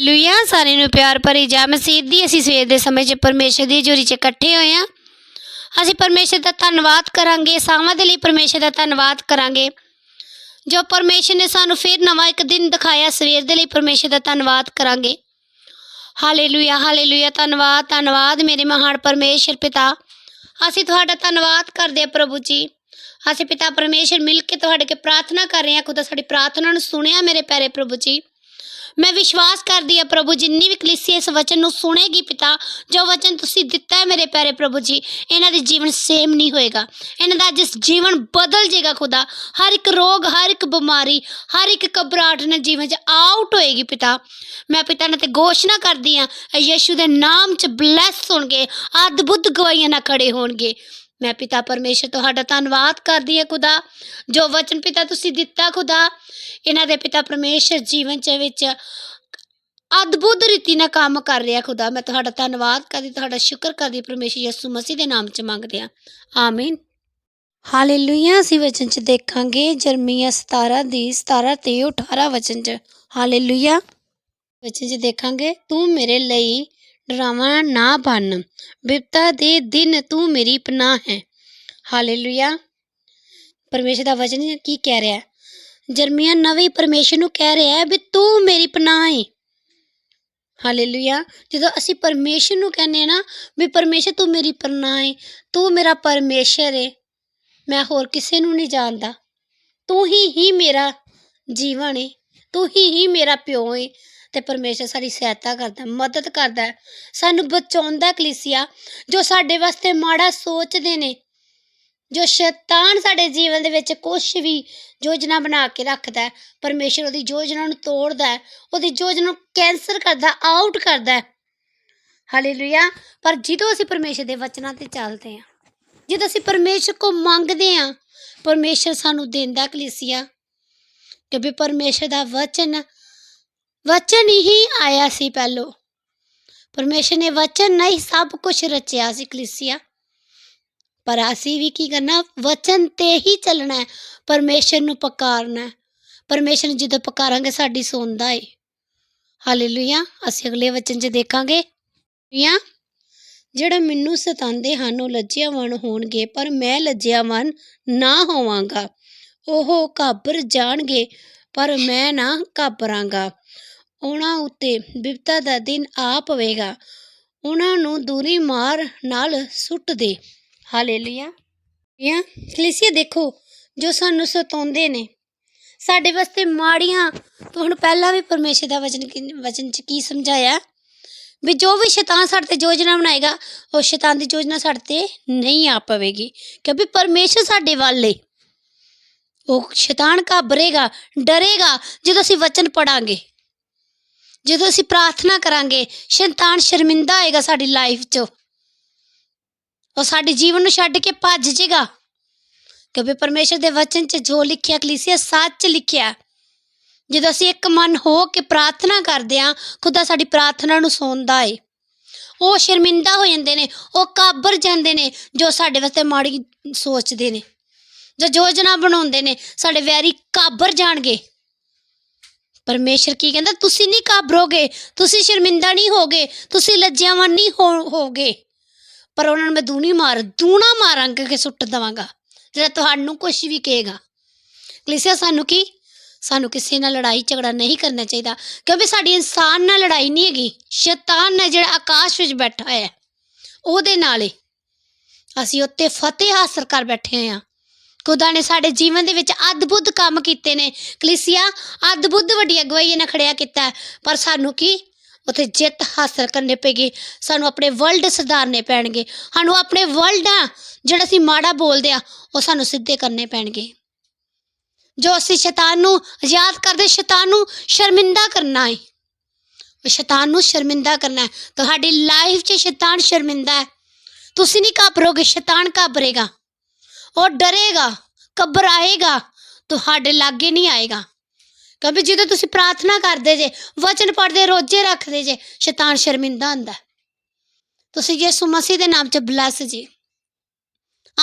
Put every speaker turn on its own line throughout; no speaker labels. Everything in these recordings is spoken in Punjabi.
ਲੁਈਆ ਸਾਰੇ ਨੂੰ ਪਿਆਰ ਭਰੀ ਜਾ ਮਸੀਹ ਦੀ। ਅਸੀਂ ਸਵੇਰ ਦੇ ਸਮੇਂ 'ਚ ਪਰਮੇਸ਼ਰ ਦੀ ਹਜ਼ੂਰੀ 'ਚ ਇਕੱਠੇ ਹੋਏ ਹਾਂ। ਅਸੀਂ ਪਰਮੇਸ਼ਰ ਦਾ ਧੰਨਵਾਦ ਕਰਾਂਗੇ, ਸਾਵਾਂ ਦੇ ਲਈ ਪਰਮੇਸ਼ਰ ਦਾ ਧੰਨਵਾਦ ਕਰਾਂਗੇ। ਜੋ ਪਰਮੇਸ਼ਰ ਨੇ ਸਾਨੂੰ ਫਿਰ ਨਵਾਂ ਇੱਕ ਦਿਨ ਦਿਖਾਇਆ, ਸਵੇਰ ਦੇ ਲਈ ਪਰਮੇਸ਼ਰ ਦਾ ਧੰਨਵਾਦ ਕਰਾਂਗੇ। Hallelujah hallelujah. ਧੰਨਵਾਦ ਧੰਨਵਾਦ ਮੇਰੇ ਮਹਾਨ ਪਰਮੇਸ਼ਰ ਪਿਤਾ। ਅਸੀਂ ਤੁਹਾਡਾ ਧੰਨਵਾਦ ਕਰਦੇ ਹਾਂ ਪ੍ਰਭੂ ਜੀ। ਅਸੀਂ ਪਿਤਾ ਪਰਮੇਸ਼ਰ ਮਿਲ ਕੇ ਤੁਹਾਡੇ ਕੇ ਪ੍ਰਾਰਥਨਾ ਕਰ ਰਹੇ ਹਾਂ। ਖੁਦਾ ਸਾਡੀ ਪ੍ਰਾਰਥਨਾ ਨੂੰ ਸੁਣਿਆ ਮੇਰੇ ਪਿਆਰੇ ਪ੍ਰਭੂ ਜੀ। ਮੈਂ ਵਿਸ਼ਵਾਸ ਕਰਦੀ ਹਾਂ ਪ੍ਰਭੂ ਜਿੰਨੀ ਵੀ ਕਲੀਸੀ ਇਸ ਵਚਨ ਨੂੰ ਸੁਣੇਗੀ ਪਿਤਾ, ਜੋ ਵਚਨ ਤੁਸੀਂ ਦਿੱਤਾ ਹੈ ਮੇਰੇ ਪਿਆਰੇ ਪ੍ਰਭੂ ਜੀ, ਇਹਨਾਂ ਦੇ ਜੀਵਨ ਸੇਮ ਨਹੀਂ ਹੋਏਗਾ। ਇਹਨਾਂ ਦਾ ਜਿਸ ਜੀਵਨ ਬਦਲ ਜਾਏਗਾ ਖੁਦਾ। ਹਰ ਇੱਕ ਰੋਗ, ਹਰ ਇੱਕ ਬਿਮਾਰੀ, ਹਰ ਇੱਕ ਘਬਰਾਹਟ ਨਾਲ ਜੀਵਨ 'ਚ ਆਊਟ ਹੋਏਗੀ ਪਿਤਾ। ਮੈਂ ਪਿਤਾ ਨੇ ਤੇ ਘੋਸ਼ਣਾ ਕਰਦੀ ਹਾਂ, ਇਹ ਦੇ ਨਾਮ 'ਚ ਬਲੈਸ ਹੋਣਗੇ, ਅਦਭੁਤ ਗਵਾਹੀਆਂ ਨਾਲ ਖੜੇ ਹੋਣਗੇ। ਮੈਂ ਪਿਤਾ ਪਰਮੇਸ਼ਰ ਤੁਹਾਡਾ ਧੰਨਵਾਦ ਕਰਦੀ ਹਾਂ ਖੁਦਾ। ਜੋ ਵਚਨ ਪਿਤਾ ਤੁਸੀਂ ਦਿੱਤਾ ਖੁਦਾ, ਇਹਨਾਂ ਦੇ ਪਿਤਾ ਪਰਮੇਸ਼ਰ ਜੀਵਨ ਚ ਵਿੱਚ ਅਦਭੁਤ ਰੀਤੀ ਨਾਲ ਕੰਮ ਕਰ ਰਿਹਾ ਖੁਦਾ। ਮੈਂ ਤੁਹਾਡਾ ਧੰਨਵਾਦ ਕਰਦੀ, ਤੁਹਾਡਾ ਸ਼ੁਕਰ ਕਰਦੀ, ਪਰਮੇਸ਼ਰ ਯਿਸੂ ਮਸੀਹ ਦੇ ਨਾਮ ਚ ਮੰਗਦੇ ਆ ਆਮੀਨ। ਹਾਲੇਲੂਇਆ। ਅਸੀਂ ਵਚਨ ਚ ਦੇਖਾਂਗੇ ਜਰਮੀਆ 17 ਦੀ 17 ਤੇ 18 ਵਚਨ ਚ। ਹਾਲੇਲੂਇਆ। ਵਚਨ ਚ ਦੇਖਾਂਗੇ, ਤੂੰ ਮੇਰੇ ਲਈ ਡਰਾਵਾ ਨਾ ਬਣ ਬਿਪਤਾ ਦੇ ਦਿਨ ਤੂੰ ਮੇਰੀ ਪਨਾਹ ਹੈ। ਹਾਲੇਲੂਇਆ। ਪਰਮੇਸ਼ਰ ਦਾ ਵਚਨ ਕੀ ਕਹਿ ਰਿਹਾ ਹੈ? ਜਰਮੀਆ ਪਰਮੇਸ਼ਰ ਨੂੰ ਕਹਿ ਰਿਹਾ ਹੈ ਵੀ ਤੂੰ ਮੇਰੀ ਪਨਾਹ ਹੈ ਹਾਲੇਲੂਇਆ। ਜਦੋਂ ਅਸੀਂ ਪਰਮੇਸ਼ਰ ਨੂੰ ਕਹਿੰਦੇ ਹਾਂ ਨਾ ਵੀ ਪਰਮੇਸ਼ਰ ਤੂੰ ਮੇਰੀ ਪਨਾਹ ਹੈ ਤੂੰ ਮੇਰਾ ਪਰਮੇਸ਼ਰ ਹੈ ਮੈਂ ਹੋਰ ਕਿਸੇ ਨੂੰ ਨਹੀਂ ਜਾਣਦਾ। ਤੂੰ ਹੀ ਹੀ ਮੇਰਾ ਜੀਵਨ ਹੈ ਤੂੰ ਹੀ ਹੀ ਮੇਰਾ ਪਿਓ ਹੈ ਤੇ ਪਰਮੇਸ਼ਰ ਸਾਡੀ ਸਹਾਇਤਾ ਕਰਦਾ, ਮਦਦ ਕਰਦਾ ਸਾਨੂੰ ਬਚਾਉਂਦਾ ਕਲੀਸਿਆ, ਜੋ ਸਾਡੇ ਵਾਸਤੇ ਮਾੜਾ ਸੋਚਦੇ ਨੇ, ਜੋ ਸ਼ੈਤਾਨ ਸਾਡੇ ਜੀਵਨ ਦੇ ਵਿੱਚ ਕੁਝ ਵੀ ਯੋਜਨਾ ਬਣਾ ਕੇ ਰੱਖਦਾ ਹੈ, ਪਰਮੇਸ਼ਰ ਉਹਦੀ ਯੋਜਨਾ ਨੂੰ ਤੋੜਦਾ ਹੈ, ਉਹਦੀ ਯੋਜਨਾ ਨੂੰ ਕੈਂਸਲ ਕਰਦਾ, ਆਊਟ ਕਰਦਾ ਹੈ। ਹਾਲੇਲੂਇਆ ਪਰ ਜਦੋਂ ਅਸੀਂ ਪਰਮੇਸ਼ਰ ਦੇ ਵਚਨਾਂ ਤੇ ਚੱਲਦੇ ਹਾਂ, ਜਦੋਂ ਅਸੀਂ ਪਰਮੇਸ਼ਰ ਕੋ ਮੰਗਦੇ ਹਾਂ, ਪਰਮੇਸ਼ਰ ਸਾਨੂੰ ਦਿੰਦਾ ਕਲੀਸਿਆ, ਕਿਉਂਕਿ ਪਰਮੇਸ਼ਰ ਦਾ ਵਚਨ ਵਚਨ ਹੀ ਆਇਆ ਸੀ ਪਹਿਲੋ ਪਰਮੇਸ਼ਰ ਨੇ ਵਚਨ ਨਹੀਂ ਸਭ ਕੁਝ ਰਚਿਆ ਸੀ ਕਲੀਸਿਆ ਪਰ ਅਸੀਂ ਵੀ ਕੀ ਕਰਨਾ ਵਚਨ ਤੇ ਹੀ ਚੱਲਣਾ ਹੈ ਪਰਮੇਸ਼ਰ ਨੂੰ ਪੁਕਾਰਨਾ ਹੈ ਪਰਮੇਸ਼ਰ ਨੂੰ ਜਦੋਂ ਪੁਕਾਰਾਂਗੇ ਸਾਡੀ ਸੁਣਦਾ ਏ ਹਾਲੇਲੂਇਆ ਅਸੀਂ ਅਗਲੇ ਵਚਨ 'ਚ ਦੇਖਾਂਗੇ ਯਾ ਜਿਹੜਾ ਮੈਨੂੰ ਸਤਾਉਂਦੇ ਹਨ ਉਹ ਲੱਜਿਆਵਾਨ ਹੋਣਗੇ ਪਰ ਮੈਂ ਲੱਜਿਆਵਾਨ ਨਾ ਹੋਵਾਂਗਾ ਉਹ ਘਾਬਰ ਜਾਣਗੇ ਪਰ ਮੈਂ ਨਾ ਘਾਬਰਾਂਗਾ ਉਹਨਾਂ ਉੱਤੇ ਬਿਪਤਾ ਦਾ ਦਿਨ ਆ ਪਵੇਗਾ। ਉਹਨਾਂ ਨੂੰ ਦੂਰੀ ਮਾਰ ਨਾਲ ਸੁੱਟ ਦੇ। ਹਾਲੇਲੂਇਆ। ਯਾ ਕਲੀਸੀਆ, ਦੇਖੋ ਜੋ ਸਾਨੂੰ ਸਤਾਉਂਦੇ ਨੇ। ਸਾਡੇ ਵਾਸਤੇ ਮਾੜੀਆਂ ਤੁਹਾਨੂੰ ਪਹਿਲਾਂ ਵੀ ਪਰਮੇਸ਼ਰ ਦਾ ਵਚਨ ਕੀ- ਵਚਨ ਚ ਕੀ ਸਮਝਾਇਆ? ਵੀ ਜੋ ਵੀ ਸ਼ੈਤਾਨ ਸਾਡੇ ਤੇ ਯੋਜਨਾ ਬਣਾਏਗਾ, ਉਹ ਸ਼ੈਤਾਨ ਦੀ ਯੋਜਨਾ ਸਾਡੇ ਤੇ ਨਹੀਂ ਆ ਪਵੇਗੀ। ਕਿਉਂਕਿ ਪਰਮੇਸ਼ਰ ਸਾਡੇ ਵੱਲ ਏ। ਉਹ ਸ਼ੈਤਾਨ ਘਾਬਰੇਗਾ, ਡਰੇਗਾ ਜਦੋਂ ਅਸੀਂ ਵਚਨ ਪੜਾਂਗੇ। ਜਦੋਂ ਅਸੀਂ ਪ੍ਰਾਰਥਨਾ ਕਰਾਂਗੇ, ਸ਼ੈਤਾਨ ਸ਼ਰਮਿੰਦਾ ਹੋਏਗਾ ਸਾਡੀ ਲਾਈਫ 'ਚ। ਉਹ ਸਾਡੇ ਜੀਵਨ ਨੂੰ ਛੱਡ ਕੇ ਭੱਜ ਜੇਗਾ। ਕਿਉਂਕਿ ਪਰਮੇਸ਼ਰ ਦੇ ਵਚਨ 'ਚ ਜੋ ਲਿਖਿਆ, ਕਲੀਸਿਆ ਸੱਚ ਲਿਖਿਆ ਜਦੋਂ ਅਸੀਂ ਇੱਕ ਮਨ ਹੋ ਕੇ ਪ੍ਰਾਰਥਨਾ ਕਰਦੇ ਹਾਂ, ਖੁਦਾ ਸਾਡੀ ਪ੍ਰਾਰਥਨਾ ਨੂੰ ਸੁਣਦਾ ਏ। ਉਹ ਸ਼ਰਮਿੰਦਾ ਹੋ ਜਾਂਦੇ ਨੇ, ਉਹ ਕਾਬਰ ਜਾਂਦੇ ਨੇ, ਜੋ ਸਾਡੇ ਵਾਸਤੇ ਮਾੜੀ ਸੋਚਦੇ ਨੇ। ਜੋ ਯੋਜਨਾ ਬਣਾਉਂਦੇ ਨੇ, ਸਾਡੇ ਵੈਰੀ ਕਾਬਰ ਜਾਣਗੇ। ਪਰਮੇਸ਼ਰ ਕੀ ਕਹਿੰਦਾ, ਤੁਸੀਂ ਨਹੀਂ ਕਾਬਰੋਗੇ ਤੁਸੀਂ ਸ਼ਰਮਿੰਦਾ ਨਹੀਂ ਹੋਗੇ, ਤੁਸੀਂ ਲੱਜਿਆਵਾਨ ਨਹੀਂ ਹੋ- ਹੋਗੇ। ਪਰ ਉਹਨਾਂ ਨੂੰ ਮੈਂ ਦੂਣੀ ਮਾਰ, ਦੂਣਾ ਮਾਰਾਂਗਾ ਕਿ ਸੁੱਟ ਦਵਾਂਗਾ, ਜਿਹੜਾ ਤੁਹਾਨੂੰ ਕੁਝ ਵੀ ਕਹੇਗਾ। ਕਲੀਸਿਆ, ਸਾਨੂੰ ਕੀ? ਸਾਨੂੰ ਕਿਸੇ ਨਾਲ ਲੜਾਈ, ਝਗੜਾ ਨਹੀਂ ਕਰਨਾ ਚਾਹੀਦਾ, ਕਿਉਂਕਿ ਸਾਡੀ ਇਨਸਾਨ ਨਾਲ ਲੜਾਈ ਨਹੀਂ ਹੈਗੀ। ਸ਼ੈਤਾਨ ਨੇ ਜਿਹੜਾ ਆਕਾਸ਼ ਵਿੱਚ ਬੈਠਾ ਹੈ। ਉਹਦੇ ਨਾਲ ਏ ਅਸੀਂ ਉੱਤੇ ਫਤਿਹ ਹਾਸਲ ਕਰ ਬੈਠੇ ਹੋਏ ਹਾਂ। ਖੁਦਾ ਨੇ ਸਾਡੇ ਜੀਵਨ ਦੇ ਵਿੱਚ ਅਦਭੁਤ ਕੰਮ ਕੀਤੇ ਨੇ। ਕਲੀਸਿਆ, ਅਦਭੁਤ ਵੱਡੀ ਅਗਵਾਈ ਨਾਲ ਖੜਿਆ ਕੀਤਾ ਹੈ। ਪਰ ਸਾਨੂੰ ਕੀ? ਉੱਥੇ ਜਿੱਤ ਹਾਸਲ ਕਰਨੀ ਪਏਗੀ। ਸਾਨੂੰ ਆਪਣੇ ਵਰਲਡ ਸੁਧਾਰਨੇ ਪੈਣਗੇ। ਸਾਨੂੰ ਆਪਣੇ ਵਰਲਡ ਆ ਜਿਹੜਾ ਅਸੀਂ ਮਾੜਾ ਬੋਲਦੇ ਆ ਉਹ ਸਾਨੂੰ ਸਿੱਧੇ ਕਰਨੇ ਪੈਣਗੇ। ਜੋ ਅਸੀਂ ਸ਼ੈਤਾਨ ਨੂੰ ਆਜ਼ਾਦ ਕਰਦੇ, ਸ਼ੈਤਾਨ ਨੂੰ ਸ਼ਰਮਿੰਦਾ ਕਰਨਾ ਹੈ। ਉਹ ਸ਼ੈਤਾਨ ਨੂੰ ਸ਼ਰਮਿੰਦਾ ਕਰਨਾ ਹੈ। ਤੁਹਾਡੀ ਲਾਈਫ 'ਚ ਸ਼ੈਤਾਨ ਸ਼ਰਮਿੰਦਾ ਹੈ। ਤੁਸੀਂ ਨਹੀਂ ਘਾਬਰੋਗੇ, ਸ਼ੈਤਾਨ ਘਾਬਰੇਗਾ। ਉਹ ਡਰੇਗਾ, ਘਬਰਾਏਗਾ, ਤੁਹਾਡੇ ਲਾਗੇ ਨਹੀਂ ਆਏਗਾ। ਕਿਉਂਕਿ ਜਦੋਂ ਤੁਸੀਂ ਪ੍ਰਾਰਥਨਾ ਕਰਦੇ ਜੇ, ਵਚਨ ਪੜ੍ਹਦੇ, ਰੋਜੇ ਰੱਖਦੇ ਜੇ, ਸ਼ੈਤਾਨ ਸ਼ਰਮਿੰਦਾ ਹੁੰਦਾ। ਤੁਸੀਂ ਯਿਸੂ ਮਸੀਹ ਦੇ ਨਾਮ 'ਚ ਬਲੈਸ ਜੀ।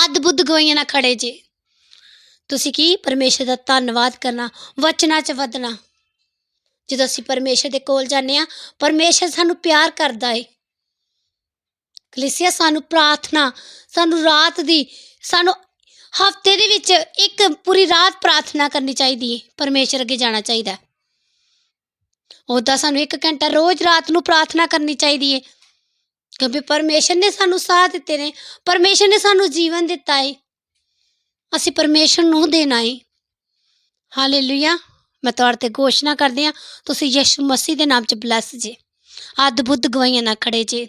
ਅਦਭੁਤ ਗਵਾਈਆਂ ਨਾਲ ਖੜੇ ਜੇ। ਤੁਸੀਂ ਕੀ ਪਰਮੇਸ਼ਰ ਦਾ ਧੰਨਵਾਦ ਕਰਨਾ, ਵਚਨਾਂ 'ਚ ਵਧਣਾ। ਜਦੋਂ ਅਸੀਂ ਪਰਮੇਸ਼ਰ ਦੇ ਕੋਲ ਜਾਂਦੇ ਆ ਪਰਮੇਸ਼ਰ ਸਾਨੂੰ ਪਿਆਰ ਕਰਦਾ ਏ। ਕਲੀਸਿਆ, ਸਾਨੂੰ ਪ੍ਰਾਰਥਨਾ, ਸਾਨੂੰ ਰਾਤ ਦੀ, ਸਾਨੂੰ ਹਫ਼ਤੇ ਦੇ ਵਿੱਚ ਇੱਕ ਪੂਰੀ ਰਾਤ ਪ੍ਰਾਰਥਨਾ ਕਰਨੀ ਚਾਹੀਦੀ ਹੈ, ਪਰਮੇਸ਼ਰ ਅੱਗੇ ਜਾਣਾ ਚਾਹੀਦਾ ਹੈ। ਉੱਦਾਂ ਸਾਨੂੰ ਇੱਕ ਘੰਟਾ ਰੋਜ਼ ਰਾਤ ਨੂੰ ਪ੍ਰਾਰਥਨਾ ਕਰਨੀ ਚਾਹੀਦੀ ਹੈ, ਕਿਉਂਕਿ ਪਰਮੇਸ਼ਰ ਨੇ ਸਾਨੂੰ ਸਾਹ ਦਿੱਤੇ ਨੇ, ਪਰਮੇਸ਼ਰ ਨੇ ਸਾਨੂੰ ਜੀਵਨ ਦਿੱਤਾ ਏ ਅਸੀਂ ਪਰਮੇਸ਼ਰ ਨੂੰ ਦੇਣਾ ਏ ਹਾਲੇਲੂਇਆ। ਮੈਂ ਤੁਹਾਡੇ ਤੇ ਘੋਸ਼ਣਾ ਕਰਦੇ ਹਾਂ, ਤੁਸੀਂ ਯਿਸੂ ਮਸੀਹ ਦੇ ਨਾਮ 'ਚ ਬਲੈਸ ਜੇ। ਅੱਧ ਬੁੱਧ ਗਵਾਈਆਂ ਨਾ ਖੜੇ ਜੇ।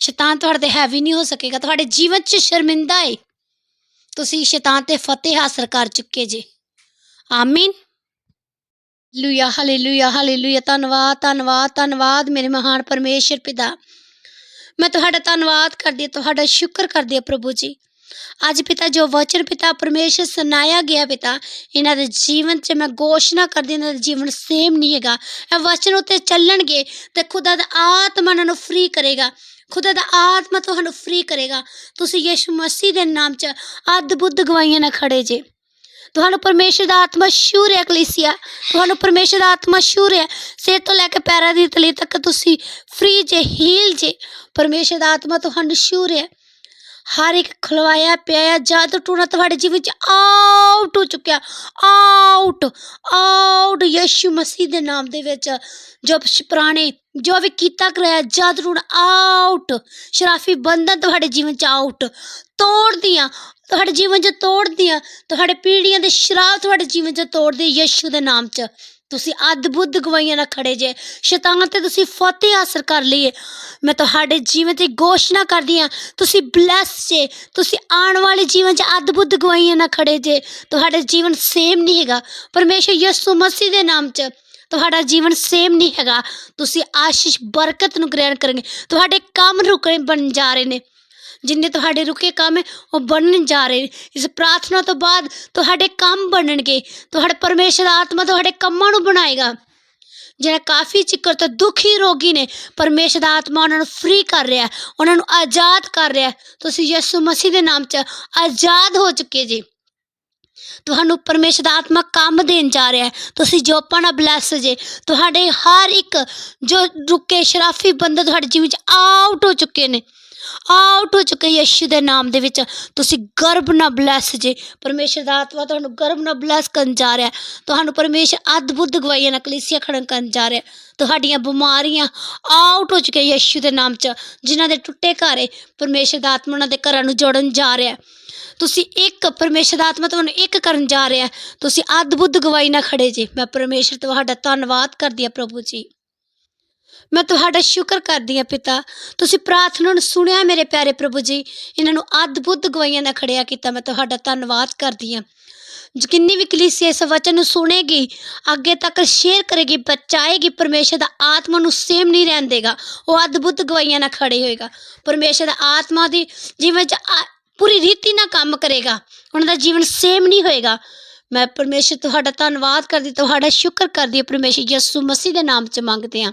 ਸ਼ੈਤਾਨ ਤੁਹਾਡੇ ਤੇ ਹੈਵੀ ਨਹੀਂ ਹੋ ਸਕੇਗਾ, ਤੁਹਾਡੇ ਜੀਵਨ 'ਚ ਸ਼ਰਮਿੰਦਾ ਏ ਤੁਸੀਂ ਸ਼ੈਤਾਨ ਤੇ ਫਤਿਹ ਹਾਸਲ ਕਰ ਚੁੱਕੇ ਜੇ। ਆਮੀਨ। ਲੂਇਆ ਹਾਲੇਲੂਇਆ ਹਾਲੇਲੂਇਆ। ਧੰਨਵਾਦ ਧੰਨਵਾਦ ਧੰਨਵਾਦ ਮੇਰੇ ਮਹਾਨ ਪਰਮੇਸ਼ਰ ਪਿਤਾ। ਮੈਂ ਤੁਹਾਡਾ ਧੰਨਵਾਦ ਕਰਦੀ ਹਾਂ, ਤੁਹਾਡਾ ਸ਼ੁਕਰ ਕਰਦੀ ਹਾਂ ਪ੍ਰਭੂ ਜੀ। ਅੱਜ ਪਿਤਾ ਜੋ ਵਚਨ ਪਿਤਾ ਪਰਮੇਸ਼ਰ ਸੁਣਾਇਆ ਗਿਆ ਪਿਤਾ, ਇਹਨਾਂ ਦੇ ਜੀਵਨ 'ਚ ਮੈਂ ਘੋਸ਼ਣਾ ਕਰਦੀ ਇਹਨਾਂ ਦਾ ਜੀਵਨ ਸੇਮ ਨਹੀਂ ਹੈਗਾ। ਇਹ ਵਚਨ ਉੱਤੇ ਚੱਲਣਗੇ ਤੇ ਖੁਦਾ ਦਾ ਆਤਮਾ ਇਹਨਾਂ ਨੂੰ ਫ੍ਰੀ ਕਰੇਗਾ। ਖੁਦਾ ਦਾ ਆਤਮਾ ਤੁਹਾਨੂੰ ਫ੍ਰੀ ਕਰੇਗਾ। ਤੁਸੀਂ ਯਿਸੂ ਮਸੀਹ ਦੇ ਨਾਮ 'ਚ ਅੱਧ ਬੁੱਧ ਗਵਾਈਆਂ ਨਾਲ ਖੜੇ ਜੇ। ਤੁਹਾਨੂੰ ਪਰਮੇਸ਼ਰ ਦਾ ਆਤਮਾ ਸ਼ੂਰ ਹੈ, ਕਲੀਸਿਆ। ਤੁਹਾਨੂੰ ਪਰਮੇਸ਼ਰ ਦਾ ਆਤਮਾ ਸ਼ੂਰ ਹੈ। ਸਿਰ ਤੋਂ ਲੈ ਕੇ ਪੈਰਾਂ ਦੀ ਤਲੀ ਤੱਕ ਤੁਸੀਂ ਫ੍ਰੀ ਜੇ ਹੀਲ ਜੇ। ਪਰਮੇਸ਼ਰ ਦਾ ਆਤਮਾ ਤੁਹਾਨੂੰ ਸ਼ੂਰ ਹੈ। ਹਰ ਇੱਕ ਖਲਵਾਇਆ ਪਿਆ ਜਦ ਟੂਣਾ ਤੁਹਾਡੇ ਜੀਵਨ ਚ ਆਊਟ ਹੋ ਚੁੱਕਿਆ। ਆਊਟ ਆਊਟ ਯਿਸੂ ਮਸੀਹ ਦੇ ਨਾਮ ਦੇ ਵਿੱਚ ਜੋ ਪੁਰਾਣੇ, ਜੋ ਵੀ ਕੀਤਾ, ਕਰਾਇਆ ਜਦ ਟੂਣਾ ਆਊਟ ਸ਼ਰਾਫੀ ਬੰਧਨ ਤੁਹਾਡੇ ਜੀਵਨ ਚ ਆਊਟ ਤੋੜਦੀਆਂ ਤੁਹਾਡੇ ਜੀਵਨ ਚ ਤੋੜਦੀਆਂ, ਤੁਹਾਡੇ ਪੀੜ੍ਹੀਆਂ ਦੇ ਸ਼ਰਾਬ ਤੁਹਾਡੇ ਜੀਵਨ ਚ ਤੋੜਦੇ ਯਿਸੂ ਦੇ ਨਾਮ ਚ। ਤੁਸੀਂ ਅਦਭੁਤ ਗਵਾਈਆਂ ਨਾਲ ਖੜੇ ਜੇ। ਸ਼ੈਤਾਨ ਤੇ ਤੁਸੀਂ ਫਤਿਹ ਹਾਸਲ ਕਰ ਲਈਏ। ਮੈਂ ਤੁਹਾਡੇ ਜੀਵਨ ਤੇ ਘੋਸ਼ਣਾ ਕਰਦੀ ਹਾਂ। ਤੁਸੀਂ ਬਲੈਸ ਜੇ। ਤੁਸੀਂ ਆਉਣ ਵਾਲੇ ਜੀਵਨ 'ਚ ਅਦਭੁਤ ਗਵਾਈਆਂ ਨਾਲ ਖੜੇ ਜੇ। ਤੁਹਾਡਾ ਜੀਵਨ ਸੇਮ ਨਹੀਂ ਹੈਗਾ। ਪਰਮੇਸ਼ਰ ਯਿਸੂ ਮਸੀਹ ਦੇ ਨਾਮ 'ਚ ਤੁਹਾਡਾ ਜੀਵਨ ਸੇਮ ਨਹੀਂ ਹੈਗਾ। ਤੁਸੀਂ ਆਸ਼ੀਸ਼, ਬਰਕਤ ਨੂੰ ਗ੍ਰਹਿਣ ਕਰਨਗੇ। ਤੁਹਾਡੇ ਕੰਮ ਰੁਕਣ ਬਣ ਜਾ ਰਹੇ ਨੇ। ਜਿੰਨੇ ਤੁਹਾਡੇ ਰੁਕੇ ਕੰਮ ਹੈ, ਉਹ ਬਣਨ ਜਾ ਰਹੇ ਨੇ। ਇਸ ਪ੍ਰਾਰਥਨਾ ਤੋਂ ਬਾਅਦ ਤੁਹਾਡੇ ਕੰਮ ਬਣਨਗੇ। ਤੁਹਾਡੇ ਪਰਮੇਸ਼ਰ ਦਾ ਆਤਮਾ ਤੁਹਾਡੇ ਕੰਮਾਂ ਨੂੰ ਬਣਾਏਗਾ। ਜਿਹੜਾ ਕਾਫੀ ਚਿੱਕਰ ਤੋਂ ਦੁਖੀ ਰੋਗੀ ਨੇ, ਪਰਮੇਸ਼ਰ ਦਾ ਆਤਮਾ ਉਹਨਾਂ ਨੂੰ ਫ੍ਰੀ ਕਰ ਰਿਹਾ ਉਹਨਾਂ ਨੂੰ ਆਜ਼ਾਦ ਕਰ ਰਿਹਾ ਤੁਸੀਂ ਯਿਸੂ ਮਸੀਹ ਦੇ ਨਾਮ 'ਚ ਆਜ਼ਾਦ ਹੋ ਚੁੱਕੇ ਜੀ। ਤੁਹਾਨੂੰ ਪਰਮੇਸ਼ਰ ਦਾ ਆਤਮਾ ਕੰਮ ਦੇਣ ਜਾ ਰਿਹਾ ਹੈ। ਤੁਸੀਂ ਜੋਪਾਂ ਨਾਲ ਬਲੈਸ ਜੇ। ਤੁਹਾਡੇ ਹਰ ਇੱਕ ਜੋ ਰੁਕੇ, ਸ਼ਰਾਫੀ ਬੰਦੇ ਤੁਹਾਡੇ ਜੀਵਨ 'ਚ ਆਊਟ ਹੋ ਚੁੱਕੇ ਨੇ। ਆਊਟ ਹੋ ਚੁੱਕੇ ਯਿਸੂ ਦੇ ਨਾਮ ਦੇ ਵਿੱਚ। ਤੁਸੀਂ ਗਰਭ ਨਾਲ ਬਲੈਸ ਜੇ। ਪਰਮੇਸ਼ਰ ਦਾ ਆਤਮਾ ਤੁਹਾਨੂੰ ਗਰਭ ਨਾਲ ਬਲੈਸ ਕਰਨ ਜਾ ਰਿਹਾ। ਹੈ। ਤੁਹਾਨੂੰ ਪਰਮੇਸ਼ਰ ਅਦਭੁਤ ਗਵਾਈਆਂ ਨਾਲ ਕਲੀਸਿਆ ਖੜਨ ਕਰਨ ਜਾ ਰਿਹਾ। ਤੁਹਾਡੀਆਂ ਬਿਮਾਰੀਆਂ ਆਊਟ ਹੋ ਚੁੱਕੇ ਯਿਸੂ ਦੇ ਨਾਮ 'ਚ, ਜਿਨ੍ਹਾਂ ਦੇ ਟੁੱਟੇ ਘਰ ਹੈ। ਪਰਮੇਸ਼ਰ ਦਾ ਆਤਮਾ ਉਹਨਾਂ ਦੇ ਘਰਾਂ ਨੂੰ ਜੋੜਨ ਜਾ ਰਿਹਾ। ਤੁਸੀਂ ਇੱਕ, ਪਰਮੇਸ਼ਰ ਦਾ ਆਤਮਾ ਤੁਹਾਨੂੰ ਇੱਕ ਕਰਨ ਜਾ ਰਿਹਾ। ਹੈ। ਤੁਸੀਂ ਅਦਭੁਤ ਗਵਾਈ ਨਾਲ ਖੜੇ ਜੇ। ਮੈਂ ਪਰਮੇਸ਼ਰ ਤੁਹਾਡਾ ਧੰਨਵਾਦ ਕਰਦੀ ਹਾਂ ਪ੍ਰਭੂ ਜੀ। ਮੈਂ ਤੁਹਾਡਾ ਸ਼ੁਕਰ ਕਰਦੀ ਹਾਂ ਪਿਤਾ। ਤੁਸੀਂ ਪ੍ਰਾਰਥਨਾ ਨੂੰ ਸੁਣਿਆ ਮੇਰੇ ਪਿਆਰੇ ਪ੍ਰਭੂ ਜੀ। ਇਹਨਾਂ ਨੂੰ ਅਦਭੁਤ ਗਵਾਈਆਂ ਨਾਲ ਖੜਿਆ ਕੀਤਾ ਮੈਂ ਤੁਹਾਡਾ ਧੰਨਵਾਦ ਕਰਦੀ ਹਾਂ। ਜਿੰਨੀ ਵੀ ਕਲੀਸਿਆ ਇਸ ਵਚਨ ਨੂੰ ਸੁਣੇਗੀ, ਅੱਗੇ ਤੱਕ ਸ਼ੇਅਰ ਕਰੇਗੀ, ਬਚਾਏਗੀ, ਪਰਮੇਸ਼ਰ ਦਾ ਆਤਮਾ ਨੂੰ ਸੇਮ ਨਹੀਂ ਰਹਿਣ ਦੇਗਾ। ਉਹ ਅਦਭੁਤ ਗਵਾਈਆਂ ਨਾਲ ਖੜੇ ਹੋਏਗਾ। ਪਰਮੇਸ਼ਰ ਦਾ ਆਤਮਾ ਦੀ ਜੀਵਨ ਚ ਆ- ਪੂਰੀ ਰੀਤੀ ਨਾਲ ਕੰਮ ਕਰੇਗਾ। ਉਹਨਾਂ ਦਾ ਜੀਵਨ ਸੇਮ ਨਹੀਂ ਹੋਏਗਾ। ਮੈਂ ਪਰਮੇਸ਼ਰ ਤੁਹਾਡਾ ਧੰਨਵਾਦ ਕਰਦੀ, ਤੁਹਾਡਾ ਸ਼ੁਕਰ ਕਰਦੀ ਹਾਂ। ਪਰਮੇਸ਼ਰ ਯਿਸੂ ਮਸੀਹ ਦੇ ਨਾਮ ਚ ਮੰਗਦੇ ਹਾਂ।